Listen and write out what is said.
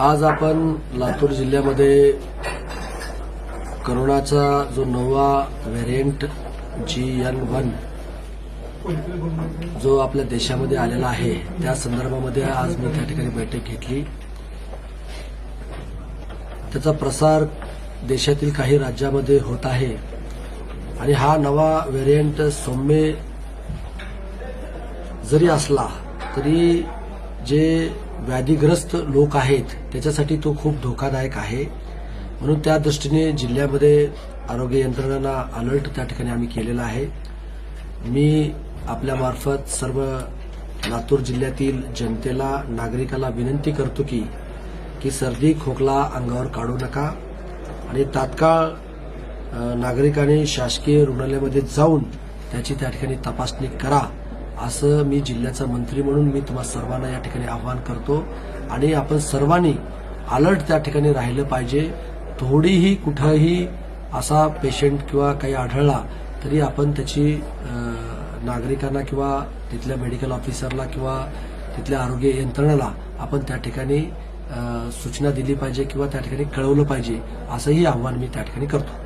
आज आपण लातूर जिल्ह्यामध्ये करोनाचा जो नवा व्हेरियंट जी एन वन जो आपल्या देशामध्ये आलेला आहे त्या संदर्भामध्ये आज मी त्या ठिकाणी बैठक घेतली. त्याचा प्रसार देशातील काही राज्यामध्ये होत आहे. आणि हा नवा व्हेरियंट सौम्य जरी असला तरी जे व्याधीग्रस्त लोक आहेत त्याच्यासाठी तो खूप धोकादायक आहे. म्हणून त्या दृष्टीने जिल्ह्यामध्ये आरोग्य यंत्रणांना अलर्ट त्या ठिकाणी आम्ही केलेला आहे. मी आपल्यामार्फत सर्व लातूर जिल्ह्यातील जनतेला नागरिकाला विनंती करतो की की सर्दी खोकला अंगावर काढू नका. आणि तात्काळ नागरिकांनी शासकीय रुग्णालयामध्ये जाऊन त्याची त्या ठिकाणी तपासणी करा. असं मी जिल्ह्याचा मंत्री म्हणून मी तुम्हा सर्वांना या ठिकाणी आवाहन करतो. आणि आपण सर्वांनी अलर्ट त्या ठिकाणी राहिलं पाहिजे. थोडीही कुठंही असा पेशंट किंवा काही आढळला तरी आपण त्याची नागरिकांना किंवा तिथल्या मेडिकल ऑफिसरला किंवा तिथल्या आरोग्य यंत्रणेला आपण त्या ठिकाणी सूचना दिली पाहिजे किंवा त्या ठिकाणी कळवलं पाहिजे. असंही आव्हान मी त्या ठिकाणी करतो.